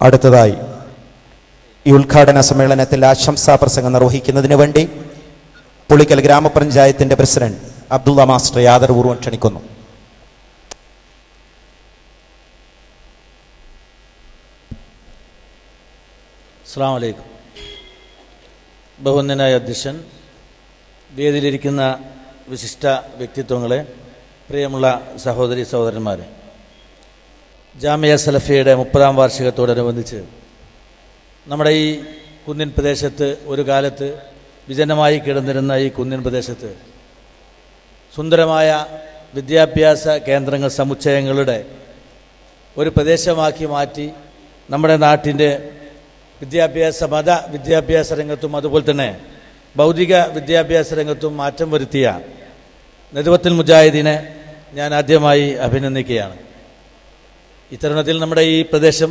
അടുത്തതായി ഈ ഉദ്ഘാടന സമ്മേളനത്തിൽ ആശംസാ പ്രസംഗം നിർവഹിക്കുന്നതിന് വേണ്ടി പുളിക്കൽ ഗ്രാമപഞ്ചായത്തിന്റെ പ്രസിഡന്റ് അബ്ദുള്ള മാസ്റ്റർ യാദർപൂർവം ക്ഷണിക്കുന്നു. അസ്സാം ബഹുന്നനായ അധ്യക്ഷൻ വേദിയിലിരിക്കുന്ന വിശിഷ്ട വ്യക്തിത്വങ്ങളെ പ്രിയമുള്ള സഹോദരി സഹോദരന്മാരെ ജാമിയ സലഫിയുടെ മുപ്പതാം വാർഷികത്തോടനുബന്ധിച്ച് നമ്മുടെ ഈ കുന്നിൻ പ്രദേശത്ത് ഒരു കാലത്ത് വിജനമായി കിടന്നിരുന്ന ഈ കുന്നിൻ പ്രദേശത്ത് സുന്ദരമായ വിദ്യാഭ്യാസ കേന്ദ്രങ്ങൾ സമുച്ചയങ്ങളുടെ ഒരു പ്രദേശമാക്കി മാറ്റി നമ്മുടെ നാട്ടിന്റെ വിദ്യാഭ്യാസ മത വിദ്യാഭ്യാസ രംഗത്തും അതുപോലെ തന്നെ ഭൗതിക വിദ്യാഭ്യാസ രംഗത്തും മാറ്റം വരുത്തിയ നെതുവത്തിൽ മുജാഹിദീനെ ഞാൻ ആദ്യമായി അഭിനന്ദിക്കുകയാണ്. ഇത്തരുണത്തിൽ നമ്മുടെ ഈ പ്രദേശം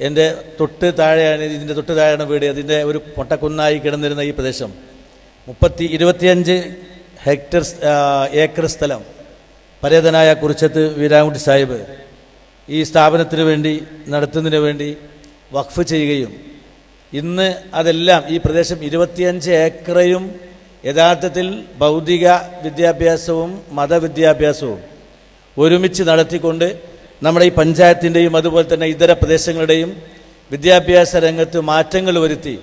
എന്റെ തൊട്ട് താഴെയാണ് ഇതിന്റെ തൊട്ട് താഴെയാണ് വീട്. അതിന്റെ ഒരു പൊട്ടക്കുന്നായി കിടന്നിരുന്ന ഈ പ്രദേശം. മുപ്പത്തി ഇരുപത്തിയഞ്ച് ഹെക്ടർ ഏക്കർ സ്ഥലം. പരേതനായ കുറിച്ചത്ത് വീരാങ്കുട്ടി സാഹിബ് ഈ സ്ഥാപനത്തിന് വേണ്ടി നടത്തുന്നതിന് വേണ്ടി വഖഫ് ചെയ്യുകയും ഇന്ന് അതെല്ലാം ഈ പ്രദേശം ഇരുപത്തിയഞ്ച് ഏക്കറയും യഥാർത്ഥത്തിൽ ഭൗതിക വിദ്യാഭ്യാസവും മതവിദ്യാഭ്യാസവും ഒരുമിച്ച് നടത്തിക്കൊണ്ട് നമ്മുടെ ഈ പഞ്ചായത്തിന്റെയും അതുപോലെ തന്നെ ഇതര പ്രദേശങ്ങളുടെയും വിദ്യാഭ്യാസ രംഗത്ത് മാറ്റങ്ങൾ വരുത്തി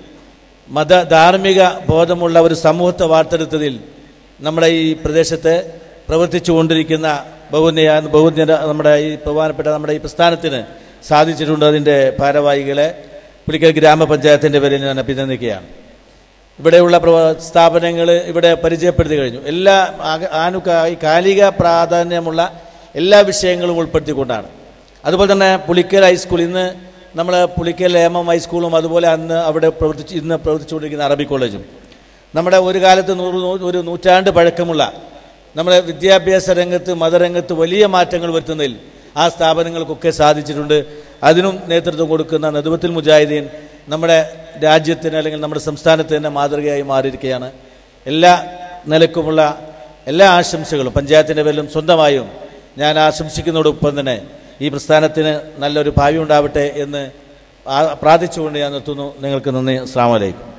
മത ധാർമ്മിക ബോധമുള്ള ഒരു സമൂഹത്തെ വാർത്തെടുത്തതിൽ നമ്മുടെ ഈ പ്രദേശത്തെ പ്രവർത്തിച്ചു കൊണ്ടിരിക്കുന്ന ബഹുനയ ബഹുന്യ നമ്മുടെ ഈ പ്രധാനപ്പെട്ട നമ്മുടെ ഈ പ്രസ്ഥാനത്തിന് സാധിച്ചിട്ടുണ്ട് അതിന്റെ ഭാരവാഹികളെ. പുലിക്കൽ ഗ്രാമപഞ്ചായത്തിന്റെ പേരിൽ ഞാൻ അഭിനന്ദിക്കുകയാണ്. ഇവിടെയുള്ള സ്ഥാപനങ്ങൾ ഇവിടെ പരിചയപ്പെടുത്തി കഴിഞ്ഞു. എല്ലാ ആനുകാലിക കാലിക പ്രാധാന്യമുള്ള എല്ലാ വിഷയങ്ങളും ഉൾപ്പെടുത്തിക്കൊണ്ടാണ്. അതുപോലെ തന്നെ പുളിക്കൽ ഹൈസ്കൂൾ ഇന്ന് നമ്മൾ പുളിക്കൽ എം എം ഹൈസ്കൂളും അതുപോലെ അന്ന് അവിടെ പ്രവർത്തിച്ച് ഇന്ന് പ്രവർത്തിച്ചുകൊണ്ടിരിക്കുന്ന അറബി കോളേജും. നമ്മുടെ ഒരു കാലത്ത് നൂറ് ഒരു നൂറ്റാണ്ട് പഴക്കമുള്ള നമ്മുടെ വിദ്യാഭ്യാസ രംഗത്ത് മതരംഗത്ത് വലിയ മാറ്റങ്ങൾ വരുത്തുന്നതിൽ ആ സ്ഥാപനങ്ങൾക്കൊക്കെ സാധിച്ചിട്ടുണ്ട്. അതിനും നേതൃത്വം കൊടുക്കുന്ന നദുബത്തിൽ മുജാഹിദീൻ നമ്മുടെ രാജ്യത്തിന് അല്ലെങ്കിൽ നമ്മുടെ സംസ്ഥാനത്തിന് തന്നെ മാതൃകയായി മാറിയിരിക്കുകയാണ്. എല്ലാ നിലക്കുമുള്ള എല്ലാ ആശംസകളും പഞ്ചായത്തിന്റെ പേരിലും സ്വന്തമായും ഞാൻ ആശംസിക്കുന്നതോടൊപ്പം തന്നെ ഈ പ്രസ്ഥാനത്തിന് നല്ലൊരു ഭാവി ഉണ്ടാവട്ടെ എന്ന് പ്രാർത്ഥിച്ചുകൊണ്ട് ഞാൻ നിർത്തുന്നു. നിങ്ങൾക്ക് നന്ദി. അസ്സാം വലൈക്കും